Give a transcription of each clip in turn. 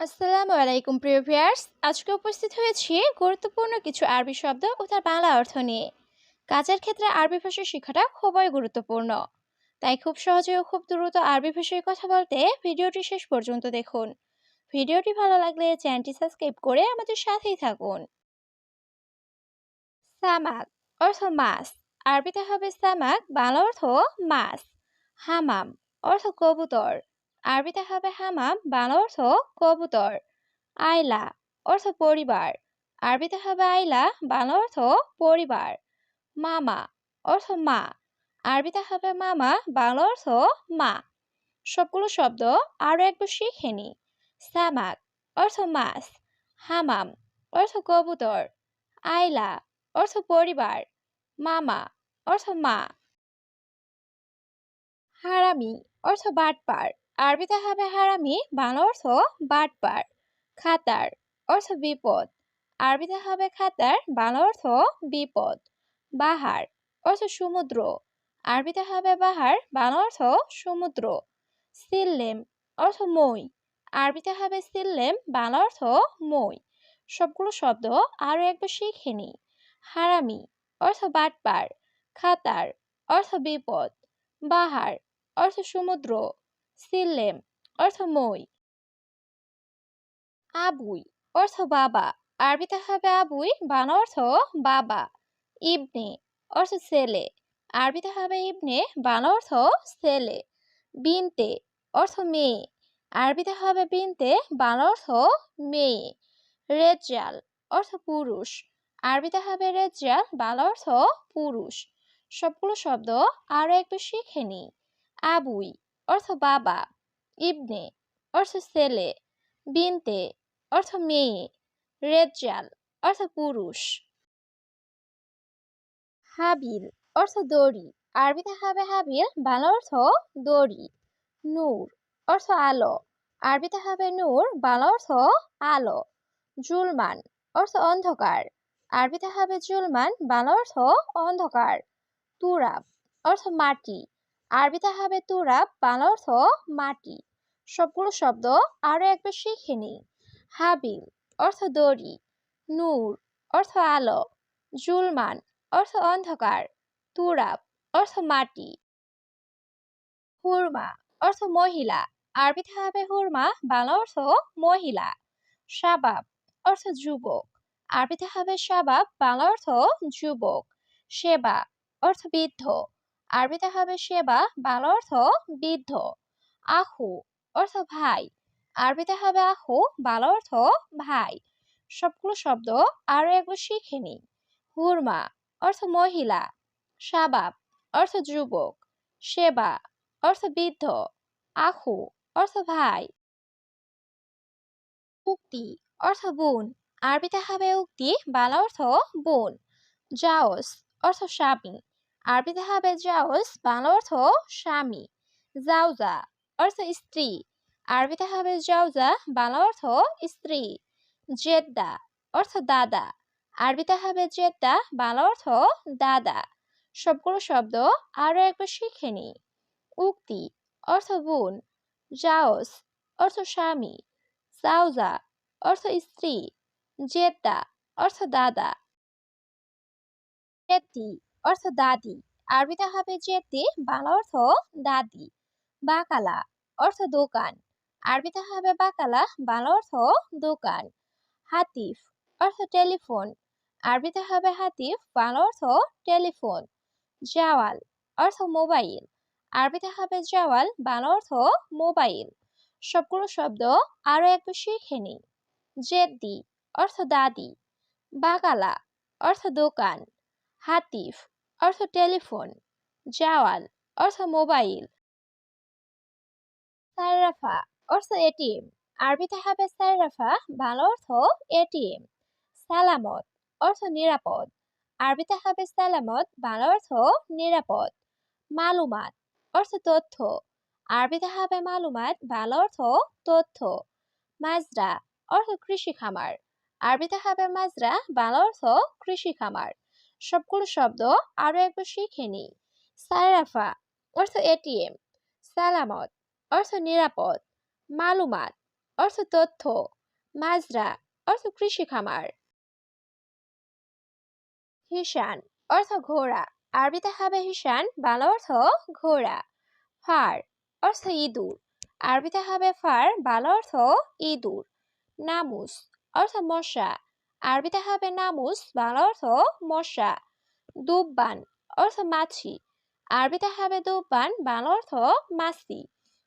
আসসালামু আলাইকুম, প্রিয় ভিউয়ার্স। আজকে উপস্থিত হয়েছি গুরুত্বপূর্ণ কিছু আরবি শব্দ ও তার বাংলা অর্থ নিয়ে। কাজের ক্ষেত্রে আরবি ভাষা শেখাটা খুবই গুরুত্বপূর্ণ। তাই খুব সহজে ও খুব দ্রুত আরবি ভাষায় কথা বলতে ভিডিওটি শেষ পর্যন্ত দেখুন। ভিডিওটি ভালো লাগলে চ্যানেলটি সাবস্ক্রাইব করে আমাদের সাথেই থাকুন। সামাক অর্থ মাছ। আরবিতে হবে সামাক, বাংলা অর্থ মাছ। হামাম অর্থ কবুতর। আরবিতে হবে হামাম, বাংলা অর্থ কবুতর। আইলা অর্থ পরিবার। আরবিতে হবে আইলা, বাংলা অর্থ পরিবার। মামা অর্থ মা। আরবিতে হবে মামা, বাংলা অর্থ মা। সবগুলো শব্দ আরও একবার শিখে নি। সামাক অর্থ মাছ। হামাম অর্থ কবুতর। আইলা অর্থ পরিবার। মামা অর্থ মা। হারামি অর্থ বাটপার। আরবিতে হবে হারামি, বাংলা অর্থ বাটপার, খাতার অর্থ বিপদ। আরবিতে হবে খাতার, বাংলা অর্থ বিপদ। বাহার অর্থ সমুদ্র। আরবিতে হবে বাহার, বাংলা অর্থ সমুদ্র। সিল্লেম অর্থ মই। আরবিতে হবে সিল্লেম, বাংলা অর্থ মই। সবগুলো শব্দ আরও একবার শিখে নি হারামি অর্থ বাটপার, খাতার অর্থ বিপদ। বাহার অর্থ সমুদ্র। সিল্লেম অর্থ মই। আবুই, অর্থ বাবা। আরবিতে হবে আবুই, বান অর্থ বাবা। ইবনে, অর্থ ছেলে। আরবিতে হবে ইবনে, বান অর্থ ছেলে। বিনতে, অর্থ মেয়ে। আরবিতে হবে বিনতে, বান অর্থ মেয়ে। রেজাল অর্থ পুরুষ। আরবিতে হবে রেজাল বাংলা অর্থ পুরুষ। সবগুলো শব্দ আরও একটু শিখে নি আবুই অর্থ বাবা ইবনে অর্থ ছেলে বিনতে অর্থ মেয়ে রেজাল অর্থ পুরুষ হাবিল অর্থ দড়ি আরবিতে হবে হাবিল, বাংলা অর্থ দড়ি। নূর, অর্থ আলো। আরবিতে হবে নূর, বাংলা অর্থ আলো। জুলমান, অর্থ অন্ধকার। আরবিতে হবে জুলমান, বাংলা অর্থ অন্ধকার। তুরাব, অর্থ মাটি। আরবিতে হবে তুরাব বাংলা অর্থ মাটি। সবগুলো শব্দ আরও একবার শিখে নিই। হাবিল, অর্থ দড়ি। নূর, অর্থ আলো। জুলমান, অর্থ অন্ধকার। তুরাব, অর্থ মাটি। হুরমা, অর্থ মহিলা। আরবিতে হবে হুরমা, বাংলা অর্থ মহিলা। শাবাব, অর্থ যুবক। আরবিতে হবে শাবাব, বাংলা অর্থ যুবক। সেবা, অর্থ বৃদ্ধ। আরবিতে হবে সেবা, বাংলা অর্থ বৃদ্ধ। আহু অর্থ ভাই। আরবিতে হবে আহু, বাংলা অর্থ ভাই। সবগুলো শব্দ আরও একবার শিখে নিই। হুরমা অর্থ মহিলা। শাবাব অর্থ যুবক। সেবা অর্থ বৃদ্ধ। আহু অর্থ ভাই। উক্তি অর্থ বোন। আরবিতে হবে উক্তি, বাংলা অর্থ বোন। জাওস অর্থ স্বামী। আরবিতে হবে জাওস বাংলা অর্থ স্বামী জাউজা অর্থ স্ত্রী। আরবিতে হবে জাউজা বাংলা অর্থ স্ত্রী। জেদ্দা অর্থ দাদা। আরবিতে হবে জেদ্দা, বাংলা অর্থ দাদা। সবগুলো শব্দ আরও একবার শিখে নি উক্তি অর্থ বোন জাওস অর্থ স্বামী জাউজা অর্থ স্ত্রী, জেদ্দা অর্থ দাদা। জেদ্দি অর্থ দাদি। আরবিতে হবে জেদ্দি বাংলা অর্থ দাদি। বাকালা, অর্থ দোকান। আরবিতে হবে বাকালা, বাংলা অর্থ দোকান। হাতিফ, অর্থ টেলিফোন। আরবিতে হবে হাতিফ, বাংলা অর্থ টেলিফোন। জাওয়াল, অর্থ মোবাইল। আরবিতে হবে জাওয়াল, বাংলা অর্থ মোবাইল। সবগুলো শব্দ আরও একটু শিখে নিই। জেদ্দি, অর্থ দাদি। বাকালা, অর্থ দোকান। হাতিফ, অর্থ টেলিফোন জাওয়াল অর্থ মোবাইল, সাররাফা, অর্থ এটিএম আরবিতে হবে সাররাফা, বাংলা অর্থ এটিএম, সালামত, অর্থ নিরাপদ আরবিতে হবে সালামত, বাংলা অর্থ নিরাপদ, মালুমাত, অর্থ তথ্য আরবিতে হবে মালুমাত, বাংলা অর্থ তথ্য, মাজরা, অর্থ কৃষি খামার আরবিতে হবে মাজরা, বাংলা অর্থ কৃষি খামার সবগুলো শব্দ আরও একবার শিখে নিই। সারাফা, অর্থ এটিএম। সালামত, অর্থ নিরাপদ। মালুমাত, অর্থ তথ্য। মাজরা, অর্থ কৃষি খামার। হিসান অর্থ ঘোড়া। আরবিতে হবে হিসান বাংলা অর্থ ঘোড়া। ফার, অর্থ ইঁদুর। আরবিতে হবে ফার, বাংলা অর্থ ইঁদুর। নামুস, অর্থ মশা। আরবিতে হবে নামুস, বাংলা অর্থ মশা, দুব্বান অর্থ মাছি। আরবিতে হবে দুব্বান, বাংলা অর্থ মাছি।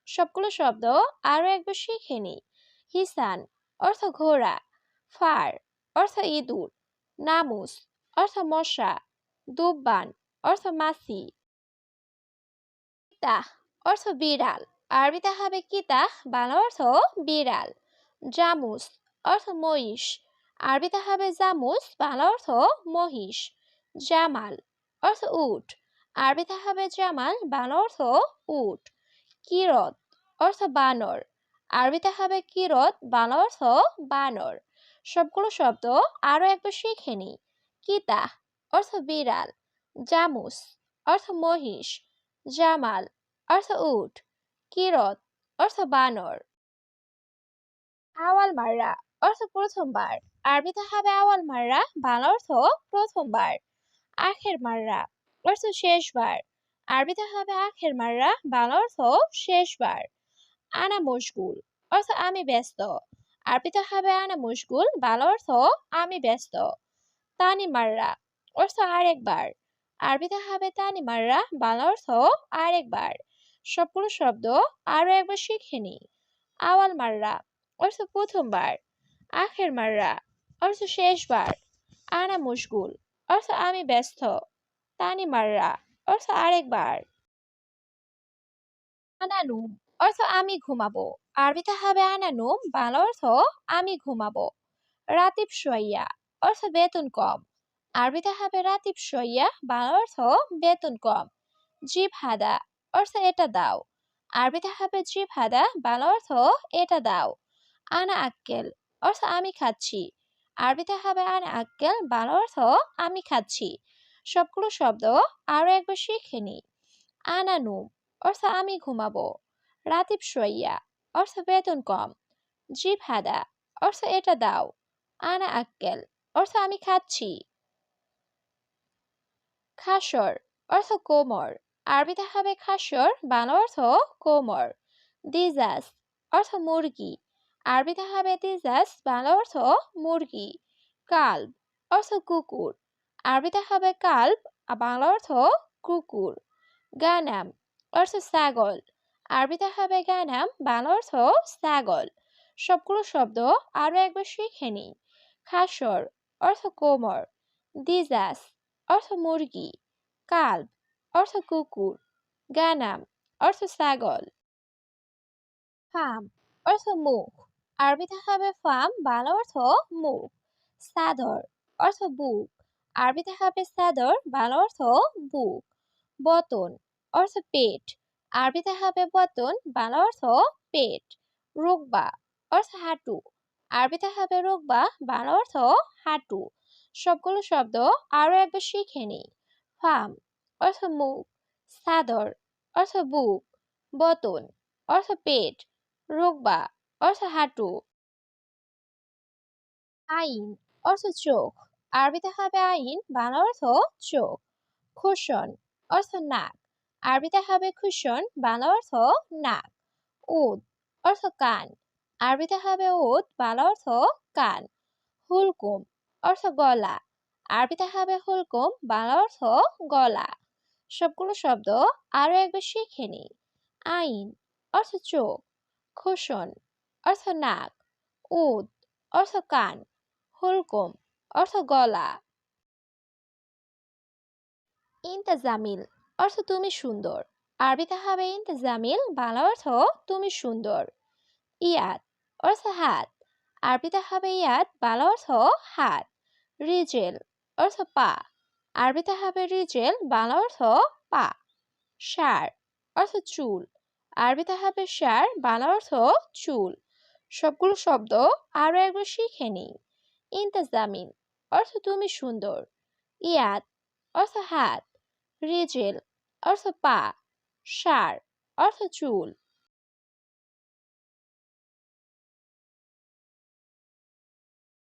সবগুলো শব্দ আরও একবার শিখে নি হিসান অর্থ ঘোড়া, ফার অর্থ ইঁদুর, নামুস অর্থ মশা, দুব্বান অর্থ মাছি। কিতা অর্থ বিড়াল, আরবিতে হবে কিতা বাংলা অর্থ বিড়াল। জামুস অর্থ মহিষ আরবিতে হবে জামুস, বাংলা অর্থ মহিষ। জামাল অর্থ উট। আরবিতে হবে জামাল, বাংলা অর্থ উট। কিরত অর্থ বানর। আরবিতে হবে কিরত বাংলা অর্থ বানর। সবগুলো শব্দ আরও একবার শিখে নি কিতা অর্থ বিড়াল। জামুস অর্থ মহিষ। জামাল অর্থ উট। কিরত অর্থ বানর। আওয়াল মাররা অর্থ প্রথমবার। আরবিতে হবে আওয়াল মাররা, বাংলা অর্থ প্রথমবার। আখের মাররা, অর্থ শেষবার। আরবিতে হবে আখের মাররা, বাংলা অর্থ শেষবার। আনা মশগুল, অর্থ আমি ব্যস্ত। আরবিতে হবে আনা মশগুল, বাংলা অর্থ আমি ব্যস্ত। তানি মাররা, অর্থ আরেকবার। আরবিতে হবে তানি মাররা, বাংলা অর্থ আরেকবার। সবগুলো শব্দ আরও একবার শিখে নি। আওয়াল মাররা, অর্থ প্রথমবার। আখের মাররা। অর্থ শেষবার। আনা মুশগুল অর্থ আমি ব্যস্ত। তানি মাররা। অর্থ আরেকবার। আনানুম অর্থ আমি ঘুমাবো। আরবিতে হবে আনানুম বাংলা অর্থ আমি ঘুমাবো। রাতিব সইয়া অর্থ বেতন কম। আরবিতে হবে রাতিব সইয়া বাংলা অর্থ বেতন কম। জিভ হাদা। অর্থ এটা দাও। আরবিতে হবে জিভ হাদা। বাংলা অর্থ এটা দাও। আনা আক্কেল। অর্থ আমি খাচ্ছি। আরবিতে হবে আনা আক্কেল বাংলা অর্থ আমি খাচ্ছি। সবগুলো শব্দ আরও একবার শিখে নি। আনানুম, অর্থ আমি ঘুমাবো। রাতিব সইয়া অর্থ বেতন কম। জিভ হাদা, অর্থ এটা দাও। আনা আক্কেল, অর্থ আমি খাচ্ছি। খাসর, অর্থ কোমর। আরবিতে হবে খাসর বাংলা অর্থ কোমর। দিজাস, অর্থ মুরগি। আরবিতে হবে দিজাস বাংলা অর্থ মুরগি, কাল্ব অর্থ কুকুর। আরবিতে হবে কাল্ব বাংলা অর্থ কুকুর। গানাম অর্থ ছাগল। আরবিতে হবে গানাম, বাংলা অর্থ ছাগল। সবগুলো শব্দ আরও একবার শিখে নি খাসর অর্থ কোমর। দিজাস অর্থ মুরগি। কাল্ব অর্থ কুকুর। গানাম অর্থ ছাগল। ফাম অর্থ মুখ। আরবিতে হবে ফাম, বাংলা অর্থ মুখ। সাদর অর্থ বুক। আরবিতে হবে সাদর, বাংলা অর্থ বুক। বতন অর্থ পেট। আরবিতে হবে বতন, বাংলা অর্থ পেট। রোগবা অর্থ হাঁটু। আরবিতে হবে রোগবা, বাংলা অর্থ হাঁটু। সবগুলো শব্দ আরও একবার শিখে নিই। ফাম অর্থ মুখ। সাদর অর্থ বুক। বতন অর্থ পেট। রোগবা অর্থ হাঁটু। আইন অর্থ চোখ। আরবিতে হবে আইন, বাংলা অর্থ চোখ। খুশন অর্থ নাক। আরবিতে হবে খুশন, বাংলা অর্থ নাক। উদ, অর্থ কান। আরবিতে হবে উদ, বাংলা অর্থ কান। হুলকুম, অর্থ গলা। আরবিতে হবে হুলকুম, বাংলা অর্থ গলা। সবগুলো শব্দ আরও একবার শিখে নি আইন, অর্থ চোখ। খুশন অর্থ নাক, উদ, অর্থ কান, হুলকুম, অর্থ গলা। ইন্তাজামিল, অর্থ তুমি সুন্দর। আরবিতে হবে ইন্তাজামিল, বাংলা অর্থ তুমি সুন্দর। ইয়াদ, অর্থ হাত। আরবিতে হবে ইয়াদ, বাংলা অর্থ হাত। রিজেল, অর্থ পা। আরবিতে হবে রিজেল, বাংলা অর্থ পা। সার, অর্থ চুল। আরবিতে হবে সার, বাংলা অর্থ চুল। সবগুলো শব্দ আরও একবার শিখে নিই। ইন্তাজামিন অর্থ তুমি সুন্দর। ইয়াদ অর্থ হাত। রিজেল অর্থ পা। সার অর্থ চুল।